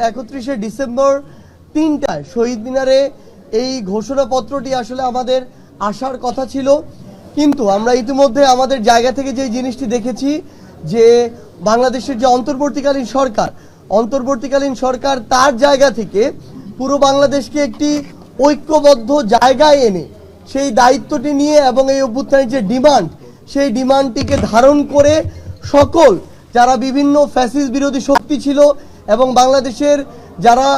একত্রিশে ডিসেম্বর তিনটায় শহীদ মিনারে এই ঘোষণাপত্রটি আসলে আমাদের আসার কথা ছিল। কিন্তু আমরা ইতিমধ্যে আমাদের জায়গা থেকে যে জিনিসটি দেখেছি যে বাংলাদেশের যে অন্তর্বর্তীকালীন সরকার অন্তর্বর্তীকালীন সরকার তার জায়গা থেকে পুরো বাংলাদেশকে একটি ঐক্যবদ্ধ জায়গায় এনে সেই দায়িত্বটি নিয়ে এবং এই অভ্যুত্থানের যে ডিমান্ড, সেই ডিমান্ডটিকে ধারণ করে সকল যারা বিভিন্ন ফ্যাসিস বিরোধী শক্তি ছিল এবং বাংলাদেশের যারা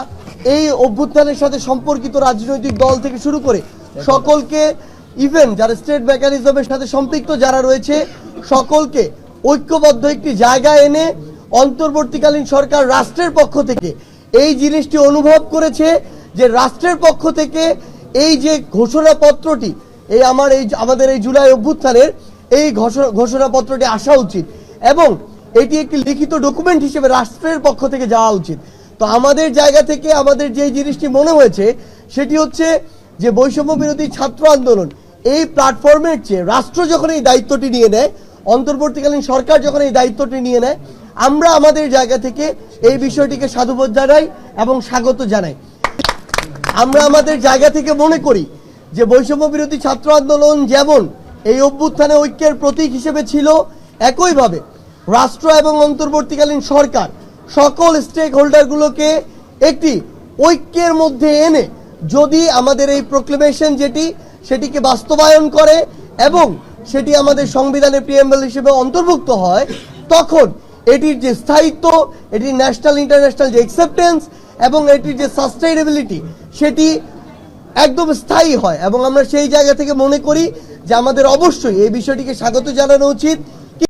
এই অভ্যুত্থানের সাথে সম্পর্কিত রাজনৈতিক দল থেকে শুরু করে সকলকে ইভেন যারা স্টেট মেকানিজমের সাথে সম্পৃক্ত যারা রয়েছে, সকলকে ঐক্যবদ্ধ একটি জায়গা এনে অন্তর্বর্তীকালীন সরকার রাষ্ট্রের পক্ষ থেকে এই জিনিসটি অনুভব করেছে যে রাষ্ট্রের পক্ষ থেকে এই যে ঘোষণাপত্রটি, এই আমার এই, আমাদের এই জুলাই অভ্যুত্থানের এই ঘোষণা- ঘোষণাপত্রটি আসা উচিত এবং এটি একটি লিখিত ডকুমেন্ট হিসেবে রাষ্ট্রের পক্ষ থেকে যাওয়া উচিত। তো আমাদের জায়গা থেকে আমাদের যে জিনিসটি মনে হয়েছে, সেটি হচ্ছে যে বৈষম্য বিরোধী ছাত্র আন্দোলন, এই প্ল্যাটফর্মের চেয়ে রাষ্ট্র যখন এই দায়িত্বটি নিয়ে নেয়, অন্তর্বর্তীকালীন সরকার যখন এই দায়িত্বটি নিয়ে নেয়, আমরা আমাদের জায়গা থেকে এই বিষয়টিকে সাধুবোধ জানাই এবং স্বাগত জানাই। আমরা আমাদের জায়গা থেকে মনে করি যে বৈষম্য বিরোধী ছাত্র আন্দোলন যেমন এই অভ্যুত্থানে ঐক্যের প্রতীক হিসেবে ছিল, একইভাবে রাষ্ট্র এবং অন্তর্বর্তীকালীন সরকার সকল স্টেক হোল্ডারগুলোকে একটি ঐক্যের মধ্যে এনে যদি আমাদের এই প্রোক্লেমেশন যেটি, সেটিকে বাস্তবায়ন করে এবং সেটি আমাদের সংবিধানের প্রিএম্বল হিসেবে অন্তর্ভুক্ত হয়, তখন এটির যে স্থায়িত্ব, এটির ন্যাশনাল ইন্টারন্যাশনাল যে অ্যাকসেপ্টেন্স এবং এটির যে সাস্টেইনেবিলিটি সেটি একদম স্থায়ী হয়। এবং আমরা সেই জায়গা থেকে মনে করি যে আমাদের অবশ্যই এই বিষয়টিকে স্বাগত জানানো উচিত।